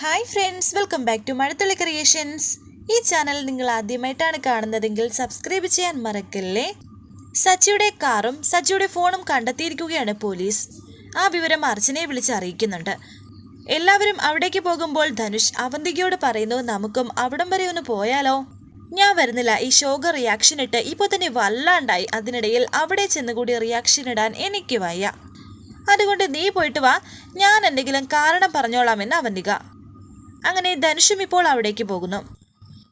Hi friends welcome back to Mazhathulli creations ഈ channel നിങ്ങൾ ആദ്യമായിട്ടാണ് കാണുന്നതെങ്കിൽ സബ്സ്ക്രൈബ് ചെയ്യാൻ മറക്കല്ലേ? സച്ചിയുടെ കാറും സച്ചിയുടെ ഫോണും കണ്ടെത്തിയിരിക്കുകയാണ് പോലീസ്. ആ വിവരം അർച്ചനയെ വിളിച്ച് അറിയിക്കുന്നുണ്ട്. എല്ലാവരും അവിടേക്ക് പോകുമ്പോൾ ധനുഷ് അവന്തികയോട് പറയുന്നു നമുക്കും അവിടം വരെ ഒന്ന് പോയാലോ? ഞാൻ വരുന്നില്ല. ഈ ശോക റിയാക്ഷൻ ഇട്ട് ഇപ്പോൾ തന്നെ വല്ലാണ്ടായി. അതിനിടയിൽ അവിടെ ചെന്നുകൂടി റിയാക്ഷൻ ഇടാൻ എനിക്ക് വയ്യ. അതുകൊണ്ട് നീ പോയിട്ട് വാ. ഞാൻ എന്തെങ്കിലും കാരണം പറഞ്ഞോളാമെന്ന് അവന്തിക. അങ്ങനെ ധനുഷും ഇപ്പോൾ അവിടേക്ക് പോകുന്നു.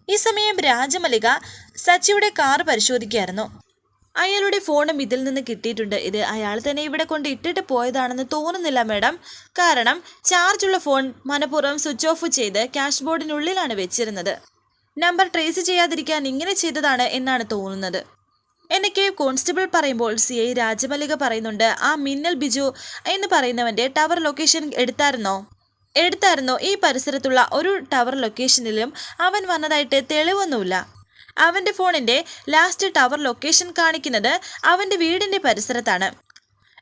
ഈ സമയം രാജമലിക സച്ചിയുടെ കാർ പരിശോധിക്കുകയായിരുന്നു. അയാളുടെ ഫോണും ഇതിൽ നിന്ന് കിട്ടിയിട്ടുണ്ട്. ഇത് അയാൾ തന്നെ ഇവിടെ കൊണ്ട് ഇട്ടിട്ട് പോയതാണെന്ന് തോന്നുന്നില്ല മാഡം. കാരണം ചാർജുള്ള ഫോൺ മനഃപൂർവം സ്വിച്ച് ഓഫ് ചെയ്ത് ക്യാഷ് ബോർഡിനുള്ളിലാണ് വെച്ചിരുന്നത്. നമ്പർ ട്രേസ് ചെയ്യാതിരിക്കാൻ ഇങ്ങനെ ചെയ്തതാണ് എന്നാണ് തോന്നുന്നത്. എനിക്ക് കോൺസ്റ്റബിൾ പറയുമ്പോൾ സി ഐ രാജമല്ലിക പറയുന്നുണ്ട് ആ മിന്നൽ ബിജു എന്ന് പറയുന്നവന്റെ ടവർ ലൊക്കേഷൻ എടുത്തായിരുന്നോ? എടുത്തായിരുന്നോ ഈ പരിസരത്തുള്ള ഒരു ടവർ ലൊക്കേഷനിലും അവൻ വന്നതായിട്ട് തെളിവൊന്നുമില്ല. അവന്റെ ഫോണിന്റെ ലാസ്റ്റ് ടവർ ലൊക്കേഷൻ കാണിക്കുന്നത് അവന്റെ വീടിന്റെ പരിസരത്താണ്.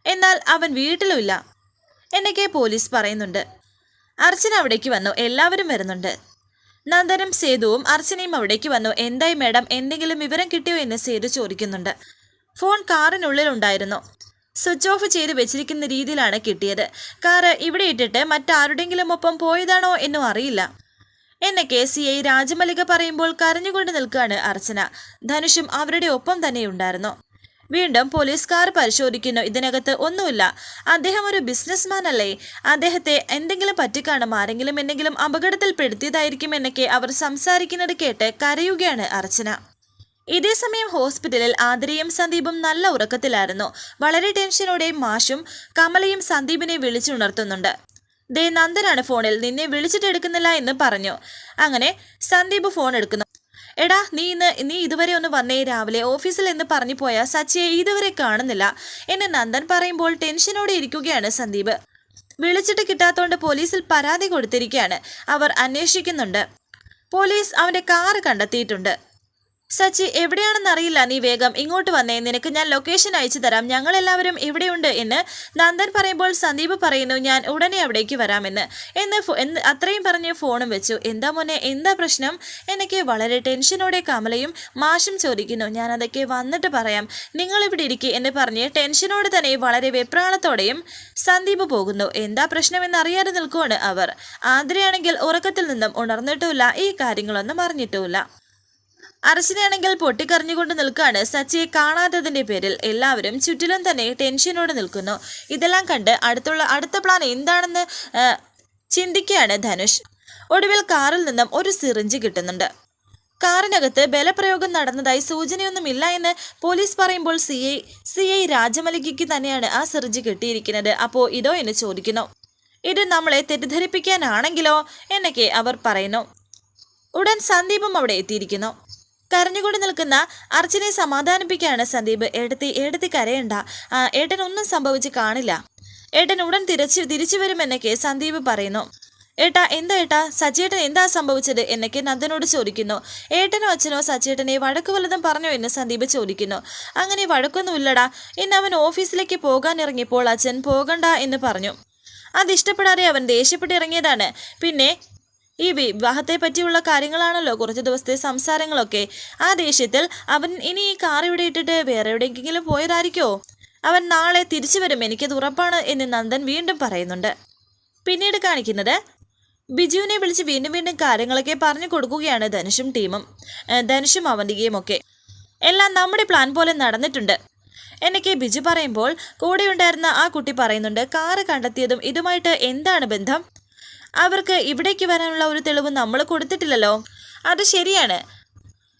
എന്നാൽ അവൻ വീട്ടിലുമില്ല. എന്നൊക്കെ പോലീസ് പറയുന്നുണ്ട്. അർച്ചന അവിടേക്ക് വന്നു. എല്ലാവരും വരുന്നുണ്ട്. നന്ദനും സേതുവും അർച്ചനയും അവിടേക്ക് വന്നു. എന്തായി മാഡം എന്തെങ്കിലും വിവരം കിട്ടിയോ എന്ന് സേതു ചോദിക്കുന്നുണ്ട്. ഫോൺ കാറിനുള്ളിലുണ്ടായിരുന്നു സ്വിച്ച് ഓഫ് ചെയ്ത് വെച്ചിരിക്കുന്ന രീതിയിലാണ് കിട്ടിയത്. കാറ് ഇവിടെ ഇട്ടിട്ട് മറ്റാരുടെങ്കിലും ഒപ്പം പോയതാണോ എന്നും അറിയില്ല. എന്നൊക്കെ സി ഐ രാജമല്ലിക പറയുമ്പോൾ കരഞ്ഞുകൊണ്ട് നിൽക്കുകയാണ് അർച്ചന. ധനുഷും അവരുടെ ഒപ്പം തന്നെ ഉണ്ടായിരുന്നു വീണ്ടും പോലീസ് കാർ പരിശോധിക്കുന്നു. ഇതിനകത്ത് ഒന്നുമില്ല. അദ്ദേഹം ഒരു ബിസിനസ്മാൻ അല്ലേ? അദ്ദേഹത്തെ എന്തെങ്കിലും പറ്റിക്കാണും ആരെങ്കിലും എന്തെങ്കിലും അപകടത്തിൽപ്പെടുത്തിയതായിരിക്കും എന്നൊക്കെ അവർ സംസാരിക്കുന്നത് കേട്ട് കരയുകയാണ് അർച്ചന. ഇതേസമയം ഹോസ്പിറ്റലിൽ ആതിരയും സന്ദീപും നല്ല ഉറക്കത്തിലായിരുന്നു. വളരെ ടെൻഷനോടെ മാഷും കമലയും സന്ദീപിനെ വിളിച്ചുണർത്തുന്നുണ്ട്. ദേ നന്ദനാണ് ഫോണിൽ നിന്നെ വിളിച്ചിട്ട് എടുക്കുന്നില്ല എന്ന് പറഞ്ഞു. അങ്ങനെ സന്ദീപ് ഫോൺ എടുക്കുന്നു. എടാ നീ ഇന്ന് നീ ഇതുവരെ ഒന്ന് വന്നേ രാവിലെ ഓഫീസിൽ എന്ന് പറഞ്ഞു പോയ സച്ചിയെ ഇതുവരെ കാണുന്നില്ല. എന്ന് നന്ദൻ പറയുമ്പോൾ ടെൻഷനോടെ ഇരിക്കുകയാണ് സന്ദീപ്. വിളിച്ചിട്ട് കിട്ടാത്തോണ്ട് പോലീസിൽ പരാതി കൊടുത്തിരിക്കുകയാണ്. അവർ അന്വേഷിക്കുന്നുണ്ട്. പോലീസ് അവന്റെ കാറ് കണ്ടെത്തിയിട്ടുണ്ട്. സച്ചി എവിടെയാണെന്നറിയില്ല നീ വേഗം ഇങ്ങോട്ട് വന്നേ. നിനക്ക് ഞാൻ ലൊക്കേഷൻ അയച്ചു തരാം. ഞങ്ങളെല്ലാവരും ഇവിടെയുണ്ട് എന്ന് നന്ദൻ പറയുമ്പോൾ സന്ദീപ് പറയുന്നു ഞാൻ ഉടനെ അവിടേക്ക് വരാമെന്ന്. എന്ന് അത്രയും പറഞ്ഞ് ഫോണും വെച്ചു. എന്താ മോനെ എന്താ പ്രശ്നം? എനിക്ക് വളരെ ടെൻഷനോടെ കമലയും മാഷും ചോദിക്കുന്നു. ഞാൻ അതൊക്കെ വന്നിട്ട് പറയാം. നിങ്ങൾ ഇവിടെ ഇരിക്കുക എന്ന് പറഞ്ഞ് ടെൻഷനോട് തന്നെ വളരെ വെപ്രാളത്തോടെയും സന്ദീപ് പോകുന്നു. എന്താ പ്രശ്നമെന്ന് അറിയാതെ നിൽക്കുവാണ് അവർ. ആതിരയാണെങ്കിൽ ഉറക്കത്തിൽ നിന്നും ഉണർന്നിട്ടുമില്ല. ഈ കാര്യങ്ങളൊന്നും അറിഞ്ഞിട്ടുമില്ല. അർച്ചനയാണെങ്കിൽ പൊട്ടിക്കറിഞ്ഞുകൊണ്ട് നിൽക്കുകയാണ് സച്ചിയെ കാണാത്തതിന്റെ പേരിൽ എല്ലാവരും ചുറ്റിലും തന്നെ ടെൻഷനോടെ നിൽക്കുന്നു. ഇതെല്ലാം കണ്ട് അടുത്തുള്ള അടുത്ത പ്ലാൻ എന്താണെന്ന് ചിന്തിക്കുകയാണ് ധനുഷ്. ഒടുവിൽ കാറിൽ നിന്നും ഒരു സിറിഞ്ച് കിട്ടുന്നുണ്ട്. കാറിനകത്ത് ബലപ്രയോഗം നടന്നതായി സൂചനയൊന്നുമില്ല എന്ന് പോലീസ് പറയുമ്പോൾ സി ഐ സി ഐ രാജമലികയ്ക്ക് തന്നെയാണ് ആ സിറിഞ്ച് കിട്ടിയിരിക്കുന്നത്. അപ്പോൾ ഇതോ എന്ന് ചോദിക്കുന്നു. ഇത് നമ്മളെ തെറ്റിദ്ധരിപ്പിക്കാനാണെങ്കിലോ എന്നൊക്കെ അവർ പറയുന്നു. ഉടൻ സന്ദീപും അവിടെ എത്തിയിരിക്കുന്നു. കരഞ്ഞുകൊണ്ട് നിൽക്കുന്ന അർച്ചനെ സമാധാനിപ്പിക്കുകയാണ് സന്ദീപ്. എടുത്തി എടുത്തി കരയണ്ട. ഒന്നും സംഭവിച്ച് കാണില്ല. ഏട്ടൻ ഉടൻ തിരിച്ചു തിരിച്ചു വരുമെന്നൊക്കെ സന്ദീപ് പറയുന്നു. ഏട്ടാ എന്താ ഏട്ടാ? സച്ചേട്ടൻ എന്താ സംഭവിച്ചത് എന്നൊക്കെ നന്ദനോട് ചോദിക്കുന്നു. ഏട്ടനോ അച്ഛനോ സച്ചേട്ടനെ വഴക്ക് വല്ലതും പറഞ്ഞോ എന്ന് സന്ദീപ് ചോദിക്കുന്നു. അങ്ങനെ വഴക്കൊന്നുമില്ലടാ. ഇന്ന് അവൻ ഓഫീസിലേക്ക് പോകാൻ ഇറങ്ങിയപ്പോൾ അച്ഛൻ പോകണ്ട എന്ന് പറഞ്ഞു. അതിഷ്ടപ്പെടാതെ അവൻ ദേഷ്യപ്പെട്ടിറങ്ങിയതാണ് പിന്നെ ഈ വിവാഹത്തെ പറ്റിയുള്ള കാര്യങ്ങളാണല്ലോ കുറച്ച് ദിവസത്തെ സംസാരങ്ങളൊക്കെ. ആ ദേഷ്യത്തിൽ അവൻ ഇനി ഈ കാർ ഇവിടെ ഇട്ടിട്ട് വേറെ എവിടെയെങ്കിലും പോയതായിരിക്കോ? അവൻ നാളെ തിരിച്ചു വരും എനിക്കത് ഉറപ്പാണ് എന്ന് നന്ദൻ വീണ്ടും പറയുന്നുണ്ട്. പിന്നീട് കാണിക്കുന്നത് ബിജുവിനെ വിളിച്ച് വീണ്ടും വീണ്ടും കാര്യങ്ങളൊക്കെ പറഞ്ഞു കൊടുക്കുകയാണ് ധനുഷും ടീമും. ധനുഷും അവന്തികയും ഒക്കെ. എല്ലാം നമ്മുടെ പ്ലാൻ പോലെ നടന്നിട്ടുണ്ട്. എന്നൊക്കെ ബിജു പറയുമ്പോൾ കൂടെയുണ്ടായിരുന്ന ആ കുട്ടി പറയുന്നുണ്ട് കാറ് കണ്ടെത്തിയതും ഇതുമായിട്ട് എന്താണ് ബന്ധം? അവർക്ക് ഇവിടേക്ക് വരാനുള്ള ഒരു തെളിവ് നമ്മൾ കൊടുത്തിട്ടില്ലല്ലോ. അത് ശരിയാണ്.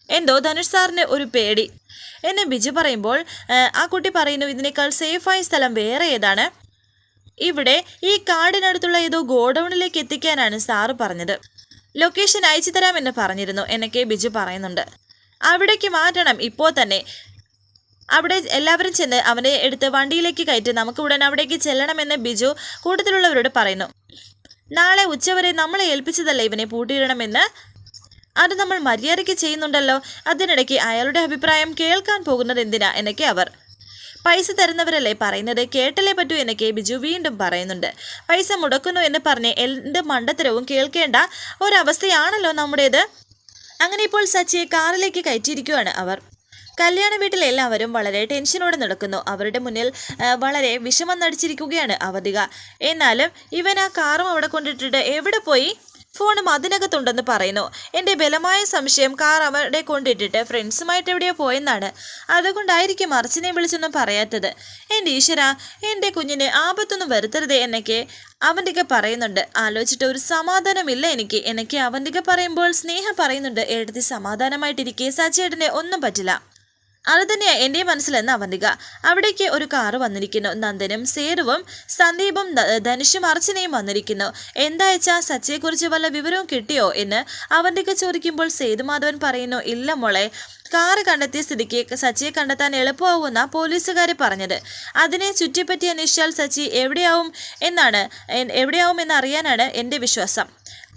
എന്തോ ധനുഷ് സാറിന് ഒരു പേടി. എന്നെ ബിജു പറയുമ്പോൾ ആ, കുട്ടി പറയുന്നു ഇതിനേക്കാൾ സേഫായ സ്ഥലം വേറെ ഏതാണ്? ഇവിടെ ഈ കാടിനടുത്തുള്ള ഏതോ ഗോഡൗണിലേക്ക് എത്തിക്കാനാണ് സാറ് പറഞ്ഞത്. ലൊക്കേഷൻ അയച്ചു തരാമെന്ന് പറഞ്ഞിരുന്നു എന്നൊക്കെ ബിജു പറയുന്നുണ്ട്. അവിടേക്ക് മാറ്റണം ഇപ്പോൾ തന്നെ. അവിടെ എല്ലാവരും ചെന്ന് അവനെ എടുത്ത് വണ്ടിയിലേക്ക് കയറ്റി നമുക്ക് ഉടൻ അവിടേക്ക് ചെല്ലണമെന്ന് ബിജു കൂട്ടത്തിലുള്ളവരോട് പറയുന്നു. നാളെ ഉച്ചവരെ നമ്മളെ ഏൽപ്പിച്ചതല്ലേ ഇവനെ പൂട്ടിയിടണമെന്ന്? അത് നമ്മൾ മര്യാദയ്ക്ക് ചെയ്യുന്നുണ്ടല്ലോ. അതിനിടയ്ക്ക് അയാളുടെ അഭിപ്രായം കേൾക്കാൻ പോകുന്നത് എന്തിനാ എന്നൊക്കെ അവർ. പൈസ തരുന്നവരല്ലേ പറയുന്നത്? കേട്ടല്ലേ പറ്റൂ എന്നൊക്കെ ബിജു വീണ്ടും പറയുന്നുണ്ട്. പൈസ മുടക്കുന്നു എന്ന് പറഞ്ഞ് എന്ത് മണ്ടത്തരവും കേൾക്കേണ്ട ഒരവസ്ഥയാണല്ലോ നമ്മുടേത്. അങ്ങനെ ഇപ്പോൾ സച്ചിയെ കാറിലേക്ക് കയറ്റിയിരിക്കുകയാണ് അവർ. കല്യാണ വീട്ടിലെ എല്ലാവരും വളരെ ടെൻഷനോടെ നടക്കുന്നു. അവരുടെ മുന്നിൽ വളരെ വിഷമം നടിച്ചിരിക്കുകയാണ് അവധിക. എന്നാലും ഇവൻ ആ കാറും അവിടെ കൊണ്ടിട്ടിട്ട് എവിടെ പോയി? ഫോണും അതിനകത്തുണ്ടെന്ന് പറയുന്നു. എന്റെ ബലമായ സംശയം കാർ അവിടെ കൊണ്ടിട്ടിട്ട് ഫ്രണ്ട്സുമായിട്ട് എവിടെയോ പോയെന്നാണ്. അതുകൊണ്ടായിരിക്കും അർച്ചനെ വിളിച്ചൊന്നും പറയാത്തത്. എന്റെ ഈശ്വര എന്റെ കുഞ്ഞിന് ആപത്തൊന്നും വരുത്തരുതേ എന്നൊക്കെ അവന്തിക പറയുന്നുണ്ട്. ആലോചിച്ചിട്ട് ഒരു സമാധാനമില്ല എനിക്ക്. എനിക്ക് അവന്തിക പറയുമ്പോൾ സ്നേഹം പറയുന്നുണ്ട്. എഴുതി സമാധാനമായിട്ടിരിക്കെ. സച്ചേട്ടനെ ഒന്നും പറ്റില്ല. അത് തന്നെയാ എന്റെ മനസ്സിലെന്ന് അവന്തിക. അവിടേക്ക് ഒരു കാറ് വന്നിരിക്കുന്നു. നന്ദനും സേതുവും സന്ദീപും ധനുഷും അർച്ചനയും വന്നിരിക്കുന്നു. എന്തായച്ചാ സച്ചയെക്കുറിച്ച് വല്ല വിവരവും കിട്ടിയോ എന്ന് അവന്തിക ചോദിക്കുമ്പോൾ സേതുമാധവൻ പറയുന്നു ഇല്ല മോളെ കാറ് കണ്ടെത്തിയ സ്ഥിതിക്ക് സച്ചിയെ കണ്ടെത്താൻ എളുപ്പമാവുമെന്ന പോലീസുകാർ പറഞ്ഞത്. അതിനെ ചുറ്റിപ്പറ്റി അന്വേഷിച്ചാൽ സച്ചി എവിടെയാവും എന്നാണ് എവിടെയാവും എന്നറിയാനാണ് എന്റെ വിശ്വാസം.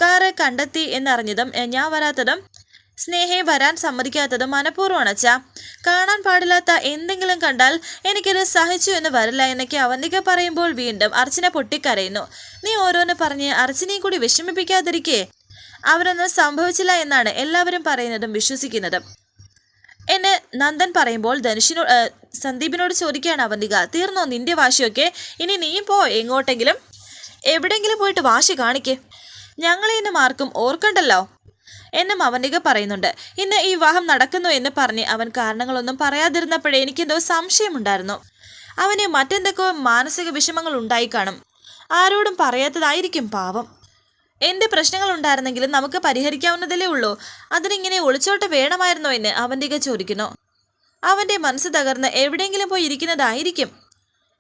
കാറ് കണ്ടെത്തി എന്നറിഞ്ഞതും ഞാൻ വരാത്തതും സ്നേഹയെ വരാൻ സമ്മതിക്കാത്തത് മനഃപൂർവമാണ് അച്ഛാ. കാണാൻ പാടില്ലാത്ത എന്തെങ്കിലും കണ്ടാൽ എനിക്കത് സഹിച്ചു എന്ന് വരില്ല എന്നൊക്കെ അവന്തിക പറയുമ്പോൾ വീണ്ടും അർച്ചന പൊട്ടിക്കരയുന്നു. നീ ഓരോന്ന് പറഞ്ഞ് അർച്ചനയും കൂടി വിഷമിപ്പിക്കാതിരിക്കേ. അവരൊന്നും സംഭവിച്ചില്ല എന്നാണ് എല്ലാവരും പറയുന്നതും വിശ്വസിക്കുന്നതും. എന്നെ നന്ദൻ പറയുമ്പോൾ ധനുഷിനോ സന്ദീപിനോട് ചോദിക്കുകയാണ് അവന്തിക തീർന്നോ നിന്റെ വാശിയൊക്കെ? ഇനി നീയും പോ എങ്ങോട്ടെങ്കിലും? എവിടെയെങ്കിലും പോയിട്ട് വാശി കാണിക്കേ. ഞങ്ങളെ ഇന്നും ആർക്കും ഓർക്കണ്ടല്ലോ? എന്നും അവനിക പറയുന്നുണ്ട്. ഇന്ന് ഈ വിവാഹം നടക്കുന്നു എന്ന് പറഞ്ഞ് അവൻ കാരണങ്ങളൊന്നും പറയാതിരുന്നപ്പോഴേ എനിക്കെന്തോ സംശയമുണ്ടായിരുന്നു. അവന് മറ്റെന്തൊക്കെയോ മാനസിക വിഷമങ്ങൾ ഉണ്ടായി കാണും. ആരോടും പറയാത്തതായിരിക്കും പാവം. എന്ത് പ്രശ്നങ്ങൾ ഉണ്ടായിരുന്നെങ്കിലും നമുക്ക് പരിഹരിക്കാവുന്നതല്ലേ ഉള്ളൂ. അതിനിങ്ങനെ ഒളിച്ചോട്ട് വേണമായിരുന്നോ എന്ന് അവന്തിക ചോദിക്കുന്നു. അവന്റെ മനസ്സ് തകർന്ന് എവിടെയെങ്കിലും പോയി ഇരിക്കുന്നതായിരിക്കും.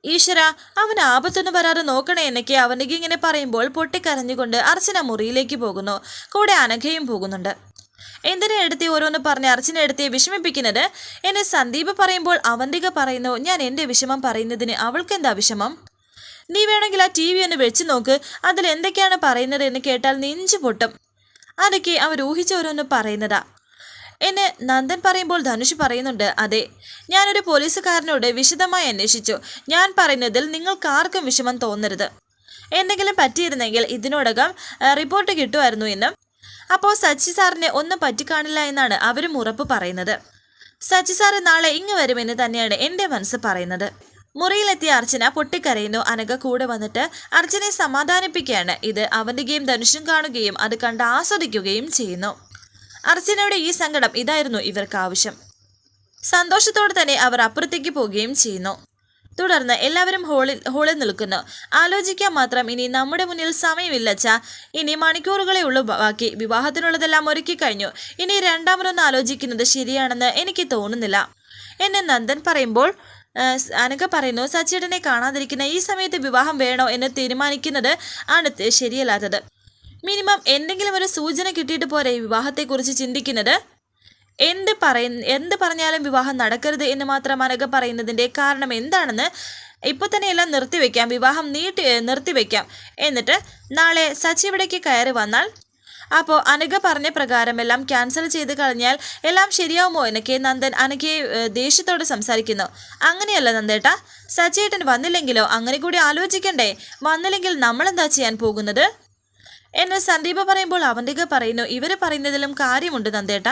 ഈശ്വര അവൻ ആപത്തൊന്നും വരാതെ നോക്കണേ എന്നൊക്കെ അവനിക്ക് ഇങ്ങനെ പറയുമ്പോൾ പൊട്ടിക്കരഞ്ഞുകൊണ്ട് അർച്ചന മുറിയിലേക്ക് പോകുന്നു. കൂടെ അനഘയും പോകുന്നുണ്ട്. എന്തിനെ എടുത്തി ഓരോന്ന് പറഞ്ഞ് അർച്ചന എടുത്തി വിഷമിപ്പിക്കുന്നത്? എന്നെ സന്ദീപ് പറയുമ്പോൾ അവന്തിക പറയുന്നു ഞാൻ എന്റെ വിഷമം പറയുന്നതിന് അവൾക്കെന്താ വിഷമം? നീ വേണമെങ്കിൽ ആ ടി വി ഒന്ന് വെച്ച് നോക്ക് അതിൽ എന്തൊക്കെയാണ് പറയുന്നത് എന്ന് കേട്ടാൽ നെഞ്ചു പൊട്ടും. അതൊക്കെ അവർ ഊഹിച്ച ഓരോന്ന് പറയുന്നതാ. എന്നെ നന്ദൻ പറയുമ്പോൾ ധനുഷ് പറയുന്നുണ്ട് അതെ ഞാനൊരു പോലീസുകാരനോട് വിശദമായി അന്വേഷിച്ചു. ഞാൻ പറയുന്നതിൽ നിങ്ങൾക്കാർക്കും വിഷമം തോന്നരുത്. എന്തെങ്കിലും പറ്റിയിരുന്നെങ്കിൽ ഇതിനോടകം റിപ്പോർട്ട് കിട്ടുമായിരുന്നു എന്നും. അപ്പോൾ സച്ചി സാറിനെ ഒന്നും പറ്റിക്കാണില്ല എന്നാണ് അവരും ഉറപ്പ് പറയുന്നത്. സച്ചി സാറ് നാളെ ഇങ്ങ് വരുമെന്ന് തന്നെയാണ് എന്റെ മനസ്സ് പറയുന്നത്. മുറിയിലെത്തിയ അർച്ചന പൊട്ടിക്കരയുന്നു. അനഘ കൂടെ വന്നിട്ട് അർച്ചനയെ സമാധാനിപ്പിക്കുകയാണ്. ഇത് അവന്തികയും ധനുഷും കാണുകയും അത് കണ്ട് ആസ്വദിക്കുകയും ചെയ്യുന്നു. അർച്ചനയുടെ ഈ സങ്കടം ഇതായിരുന്നു ഇവർക്ക് ആവശ്യം. സന്തോഷത്തോടെ തന്നെ അവർ അപ്പുറത്തേക്ക് പോവുകയും ചെയ്യുന്നു. തുടർന്ന് എല്ലാവരും ഹോളിൽ ഹോളിൽ നിൽക്കുന്നു. ആലോചിക്കാൻ മാത്രം ഇനി നമ്മുടെ മുന്നിൽ സമയമില്ലച്ച. ഇനി മണിക്കൂറുകളെ ഉള്ളൂ ബാക്കി. വിവാഹത്തിനുള്ളതെല്ലാം ഒരുക്കി കഴിഞ്ഞു. ഇനി രണ്ടാമതൊന്ന് ആലോചിക്കുന്നത് ശരിയാണെന്ന് എനിക്ക് തോന്നുന്നില്ല. എന്നെ നന്ദൻ പറയുമ്പോൾ അനക പറയുന്നു സച്ചിടനെ കാണാതിരിക്കുന്ന ഈ സമയത്ത് വിവാഹം വേണോ എന്ന് തീരുമാനിക്കുന്നത് ആണ് ശരിയല്ലാത്തത്. മിനിമം എന്തെങ്കിലും ഒരു സൂചന കിട്ടിയിട്ട് പോരെ ഈ വിവാഹത്തെക്കുറിച്ച് ചിന്തിക്കുന്നത്? എന്ത് പറയ എന്ത് പറഞ്ഞാലും വിവാഹം നടക്കരുത് എന്ന് മാത്രം അനഘ പറയുന്നതിന്റെ കാരണം എന്താണെന്ന് ഇപ്പോൾ തന്നെ എല്ലാം നിർത്തിവെക്കാം വിവാഹം നീട്ടി നിർത്തിവെക്കാം എന്നിട്ട് നാളെ സച്ചിവിടേക്ക് കയറി വന്നാൽ? അപ്പോൾ അനഘ പറഞ്ഞ പ്രകാരം എല്ലാം ക്യാൻസൽ ചെയ്ത് കളഞ്ഞാൽ എല്ലാം ശരിയാവുമോ എന്നൊക്കെ നന്ദൻ അനഘയെ ദേഷ്യത്തോട് സംസാരിക്കുന്നു. അങ്ങനെയല്ല നന്ദേട്ട. സച്ചേട്ടൻ വന്നില്ലെങ്കിലോ? അങ്ങനെ കൂടി ആലോചിക്കണ്ടേ? വന്നില്ലെങ്കിൽ നമ്മളെന്താ ചെയ്യാൻ പോകുന്നത്? എന്ന് സന്ദീപ പറയുമ്പോൾ അവന്തിക പറയുന്നു ഇവർ പറയുന്നതിലും കാര്യമുണ്ട് നന്ദേട്ട.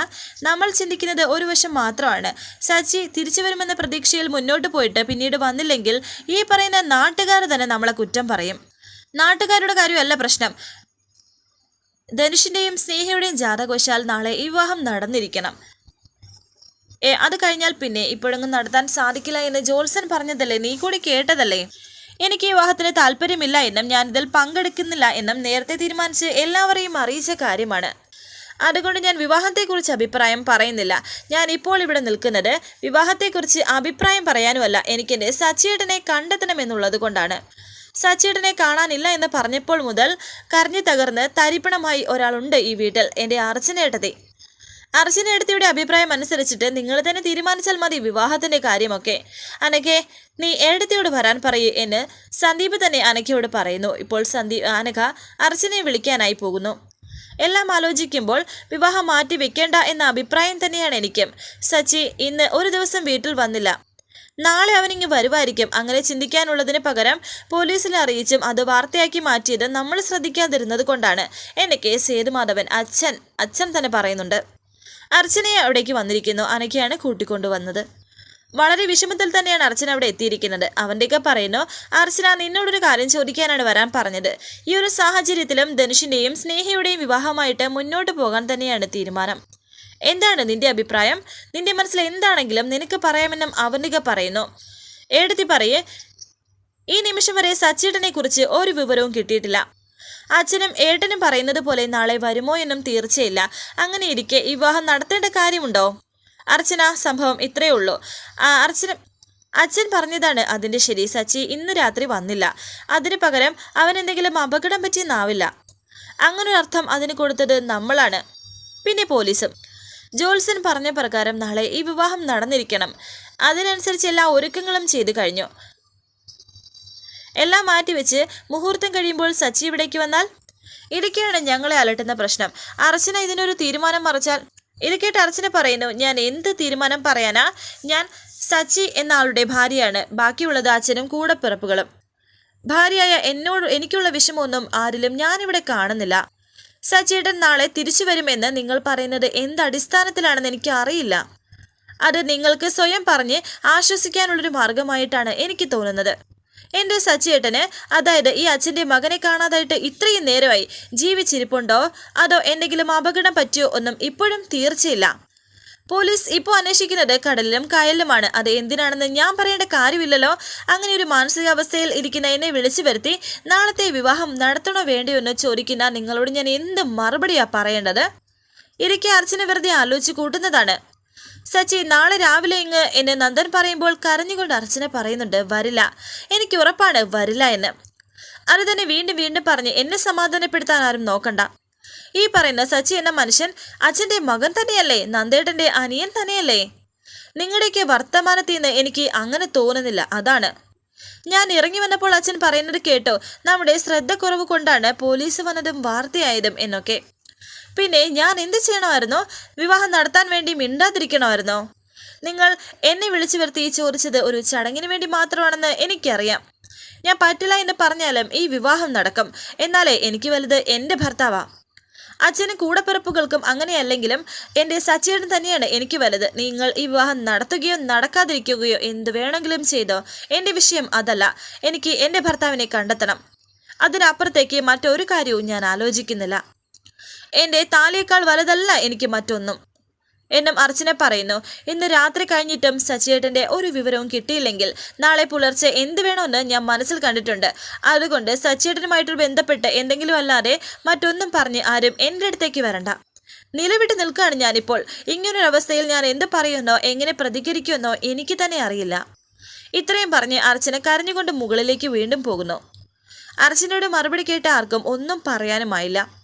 നമ്മൾ ചിന്തിക്കുന്നത് ഒരു വശം മാത്രമാണ്. സച്ചി തിരിച്ചു വരുമെന്ന പ്രതീക്ഷയിൽ മുന്നോട്ട് പോയിട്ട് പിന്നീട് വന്നില്ലെങ്കിൽ ഈ പറയുന്ന നാട്ടുകാർ തന്നെ നമ്മളെ കുറ്റം പറയും. നാട്ടുകാരുടെ കാര്യമല്ല പ്രശ്നം. ധനുഷിന്റെയും സ്നേഹയുടെയും ജാതകവശാൽ നാളെ വിവാഹം നടന്നിരിക്കണം. അത് കഴിഞ്ഞാൽ പിന്നെ ഇപ്പോഴൊന്നും നടത്താൻ സാധിക്കില്ല എന്ന് ജോൾസൺ പറഞ്ഞതല്ലേ? നീ കൂടി കേട്ടതല്ലേ? എനിക്ക് വിവാഹത്തിന് താല്പര്യമില്ല എന്നും ഞാൻ ഇതിൽ പങ്കെടുക്കുന്നില്ല എന്നും നേരത്തെ തീരുമാനിച്ച് എല്ലാവരെയും അറിയിച്ച കാര്യമാണ്. അതുകൊണ്ട് ഞാൻ വിവാഹത്തെക്കുറിച്ച് അഭിപ്രായം പറയുന്നില്ല. ഞാൻ ഇപ്പോൾ ഇവിടെ നിൽക്കുന്നത് വിവാഹത്തെക്കുറിച്ച് അഭിപ്രായം പറയാനുമല്ല. എനിക്കെന്റെ സച്ചിയേട്ടനെ കണ്ടെത്തണമെന്നുള്ളത് കൊണ്ടാണ്. സച്ചിയേട്ടനെ കാണാനില്ല എന്ന് പറഞ്ഞപ്പോൾ മുതൽ കരഞ്ഞു തകർന്ന് തരിപ്പണമായി ഒരാളുണ്ട് ഈ വീട്ടിൽ. എന്റെ അർച്ചനേട്ടതി. അർച്ചനേടത്തിയുടെ അഭിപ്രായം അനുസരിച്ചിട്ട് നിങ്ങൾ തന്നെ തീരുമാനിച്ചാൽ മതി വിവാഹത്തിന്റെ കാര്യമൊക്കെ. അനഘെ നീ ഏടത്തിയോട് വരാൻ പറയൂ എന്ന് സന്ദീപ് തന്നെ അനഘയോട് പറയുന്നു. ഇപ്പോൾ സന്ദീപ് അനഘ അർച്ചനയെ വിളിക്കാനായി പോകുന്നു. എല്ലാം ആലോചിക്കുമ്പോൾ വിവാഹം മാറ്റി വെക്കേണ്ട എന്ന അഭിപ്രായം തന്നെയാണ് എനിക്കും. സച്ചി ഇന്ന് ഒരു ദിവസം വീട്ടിൽ വന്നില്ല. നാളെ അവനിങ്ങ് വരുമായിരിക്കും. അങ്ങനെ ചിന്തിക്കാനുള്ളതിന് പകരം പോലീസിനെ അറിയിച്ചും അത് വാർത്തയാക്കി മാറ്റിയത് നമ്മൾ ശ്രദ്ധിക്കാതിരുന്നത് കൊണ്ടാണ്. എന്നെ കെ സേതുമാധവൻ അച്ഛൻ അച്ഛൻ തന്നെ പറയുന്നുണ്ട്. അർച്ചനയെ അവിടേക്ക് വന്നിരിക്കുന്നു. അനക്കയാണ് കൂട്ടിക്കൊണ്ടുവന്നത് വളരെ വിഷമത്തിൽ തന്നെയാണ് അർച്ചന അവിടെ എത്തിയിരിക്കുന്നത്. അവന്റെയൊക്കെ പറയുന്നു അർച്ചന നിന്നോടൊരു കാര്യം ചോദിക്കാനാണ് വരാൻ പറഞ്ഞത്. ഈ ഒരു സാഹചര്യത്തിലും ധനുഷിന്റെയും സ്നേഹയുടെയും വിവാഹമായിട്ട് മുന്നോട്ട് പോകാൻ തന്നെയാണ് തീരുമാനം. എന്താണ് നിന്റെ അഭിപ്രായം? നിന്റെ മനസ്സിൽ എന്താണെങ്കിലും നിനക്ക് പറയാമെന്നും അവനിക പറയുന്നു. എടുത്തി പറയേ ഈ നിമിഷം വരെ സച്ചേട്ടനെ കുറിച്ച് ഒരു വിവരവും കിട്ടിയിട്ടില്ല. അച്ഛനും ഏട്ടനും പറയുന്നത് പോലെ നാളെ വരുമോ എന്നും തീർച്ചയില്ല. അങ്ങനെ ഇരിക്കെ വിവാഹം നടത്തേണ്ട കാര്യമുണ്ടോ? അർച്ചന സംഭവം ഇത്രയേ ഉള്ളൂ. അർച്ചന അച്ഛൻ പറഞ്ഞതാണ് അതിന്റെ ശരി സച്ചി ഇന്ന് രാത്രി വന്നില്ല. അതിന് പകരം അവൻ എന്തെങ്കിലും അപകടം പറ്റിയെന്നാവില്ല. അങ്ങനൊരർത്ഥം അതിന് കൊടുത്തത് നമ്മളാണ്. പിന്നെ പോലീസും. ജോൾസൺ പറഞ്ഞ പ്രകാരം നാളെ ഈ വിവാഹം നടന്നിരിക്കണം. അതിനനുസരിച്ച് എല്ലാ ഒരുക്കങ്ങളും ചെയ്തു കഴിഞ്ഞു. എല്ലാം മാറ്റിവെച്ച് മുഹൂർത്തം കഴിയുമ്പോൾ സച്ചി ഇവിടേക്ക് വന്നാൽ? ഇടയ്ക്കാണ് ഞങ്ങളെ അലട്ടുന്ന പ്രശ്നം. അർച്ചന ഇതിനൊരു തീരുമാനം മറിച്ചാൽ? കേട്ട് അർച്ചന പറയുന്നു ഞാൻ എന്ത് തീരുമാനം പറയാനാ? ഞാൻ സച്ചി എന്ന ആളുടെ ഭാര്യയാണ്. ബാക്കിയുള്ളത് അച്ഛനും കൂടപ്പിറപ്പുകളും. ഭാര്യയായ എന്നോട് എനിക്കുള്ള വിഷമമൊന്നും ആരിലും ഞാനിവിടെ കാണുന്നില്ല. സച്ചിയേട്ടൻ നാളെ തിരിച്ചു വരുമെന്ന് നിങ്ങൾ പറയുന്നത് എന്ത് അടിസ്ഥാനത്തിലാണെന്ന് എനിക്ക് അറിയില്ല. അത് നിങ്ങൾക്ക് സ്വയം പറഞ്ഞ് ആശ്വസിക്കാനുള്ളൊരു മാർഗമായിട്ടാണ് എനിക്ക് തോന്നുന്നത്. എന്റെ സച്ചിയേട്ടന് അതായത് ഈ അച്ഛന്റെ മകനെ കാണാതായിട്ട് ഇത്രയും നേരമായി ജീവിച്ചിരിപ്പുണ്ടോ? അതോ എന്തെങ്കിലും അപകടം പറ്റിയോ ഒന്നും ഇപ്പോഴും തീർച്ചയില്ല. പോലീസ് ഇപ്പോൾ അന്വേഷിക്കുന്നത് കടലിലും കായലിലുമാണ്. അത് എന്തിനാണെന്ന് ഞാൻ പറയേണ്ട കാര്യമില്ലല്ലോ. അങ്ങനെ ഒരു മാനസികാവസ്ഥയിൽ ഇരിക്കുന്ന എന്നെ വിളിച്ചു വരുത്തി നാളത്തെ വിവാഹം നടത്തണോ വേണ്ടയോ എന്ന് ചോദിക്കുന്ന നിങ്ങളോട് ഞാൻ എന്ത് മറുപടിയാണ് പറയേണ്ടത്? ഇരിക്കെ അർച്ചന വെറുതെ ആലോചിച്ച് കൂട്ടുന്നതാണ്. സച്ചി നാളെ രാവിലെ ഇങ്ങ് എന്നെ നന്ദൻ പറയുമ്പോൾ കരഞ്ഞുകൊണ്ട് അർച്ചന പറയുന്നുണ്ട് വരില്ല. എനിക്ക് ഉറപ്പാണ് വരില്ല എന്ന്. അത് തന്നെ വീണ്ടും വീണ്ടും പറഞ്ഞ് എന്നെ സമാധാനപ്പെടുത്താൻ ആരും നോക്കണ്ട. ഈ പറയുന്ന സച്ചി എന്ന മനുഷ്യൻ അച്ഛന്റെ മകൻ തന്നെയല്ലേ? നന്ദേട്ടന്റെ അനിയൻ തന്നെയല്ലേ? നിങ്ങളുടെയൊക്കെ വർത്തമാനത്തിൽ നിന്ന് എനിക്ക് അങ്ങനെ തോന്നുന്നില്ല അതാണ്. ഞാൻ ഇറങ്ങി വന്നപ്പോൾ അച്ഛൻ പറയുന്നത് കേട്ടോ നമ്മുടെ ശ്രദ്ധക്കുറവ് കൊണ്ടാണ് പോലീസ് വന്നതും വാർത്തയായതും എന്നൊക്കെ. പിന്നെ ഞാൻ എന്ത് ചെയ്യണമായിരുന്നു? വിവാഹം നടത്താൻ വേണ്ടി മിണ്ടാതിരിക്കണമായിരുന്നോ? നിങ്ങൾ എന്നെ വിളിച്ചു വരുത്തി ചോദിച്ചത് ഒരു ചടങ്ങിന് വേണ്ടി മാത്രമാണെന്ന് എനിക്കറിയാം. ഞാൻ പറ്റില്ല എന്ന് പറഞ്ഞാലും ഈ വിവാഹം നടക്കും. എന്നാലേ എനിക്ക് വലുത് എന്റെ ഭർത്താവാ. അച്ഛനും കൂടപ്പിറപ്പുകൾക്കും അങ്ങനെയല്ലെങ്കിലും എന്റെ സച്ചേട്ടൻ തന്നെയാണ് എനിക്ക് വലുത്. നിങ്ങൾ ഈ വിവാഹം നടത്തുകയോ നടക്കാതിരിക്കുകയോ എന്ത് വേണമെങ്കിലും ചെയ്തോ. എന്റെ വിഷയം അതല്ല. എനിക്ക് എന്റെ ഭർത്താവിനെ കണ്ടെത്തണം. അതിനപ്പുറത്തേക്ക് മറ്റൊരു കാര്യവും ഞാൻ ആലോചിക്കുന്നില്ല. എന്റെ താലിയേക്കാൾ വലുതല്ല എനിക്ക് മറ്റൊന്നും. എന്നും അർച്ചന പറയുന്നു ഇന്ന് രാത്രി കഴിഞ്ഞിട്ടും സച്ചിയേട്ടന്റെ ഒരു വിവരവും കിട്ടിയില്ലെങ്കിൽ നാളെ പുലർച്ചെ എന്ത് വേണമെന്ന് ഞാൻ മനസ്സിൽ കണ്ടിട്ടുണ്ട്. അതുകൊണ്ട് സച്ചിയേട്ടനുമായിട്ട് ബന്ധപ്പെട്ട് എന്തെങ്കിലും അല്ലാതെ മറ്റൊന്നും പറഞ്ഞ് ആരും എന്റെ അടുത്തേക്ക് വരണ്ട. നിലവിട്ട് നിൽക്കുകയാണ് ഞാനിപ്പോൾ. ഇങ്ങനൊരവസ്ഥയിൽ ഞാൻ എന്ത് പറയുമെന്നോ എങ്ങനെ പ്രതികരിക്കുമെന്നോ എനിക്ക് തന്നെ അറിയില്ല. ഇത്രയും പറഞ്ഞ് അർച്ചന കരഞ്ഞുകൊണ്ട് മുകളിലേക്ക് വീണ്ടും പോകുന്നു. അർച്ചനയുടെ മറുപടി കേട്ട ആർക്കും ഒന്നും പറയാനുമായില്ല.